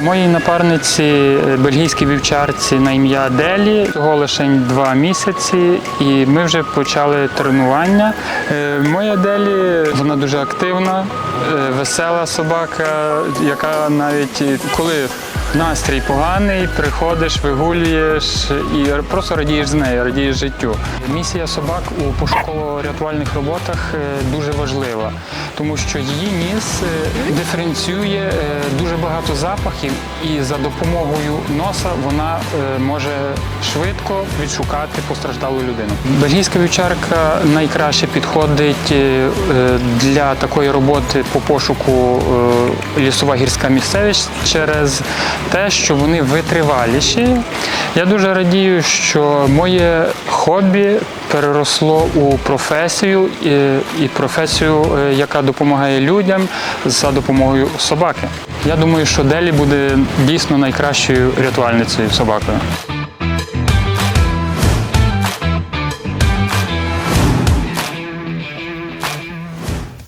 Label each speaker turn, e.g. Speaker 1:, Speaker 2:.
Speaker 1: Моїй напарниці е, бельгійській вівчарці на ім'я Делі цього лише два місяці, і ми вже почали тренування. Е, Моя Делі вона дуже активна, е, весела собака, яка навіть коли настрій поганий, приходиш, вигулюєш і просто радієш з нею, радієш життю. Місія собак у пошуково-рятувальних роботах е, дуже важлива, тому що її ніс е, диференціює е, дуже багато запахів, і за допомогою носа вона може швидко відшукати постраждалу людину. Бельгійська вівчарка найкраще підходить для такої роботи по пошуку лісова гірська місцевість через те, що вони витриваліші. Я дуже радію, що моє хобі переросло у професію і, і професію, е, яка допомагає людям за допомогою собаки. Я думаю, що Делі буде дійсно найкращою рятувальницею собакою.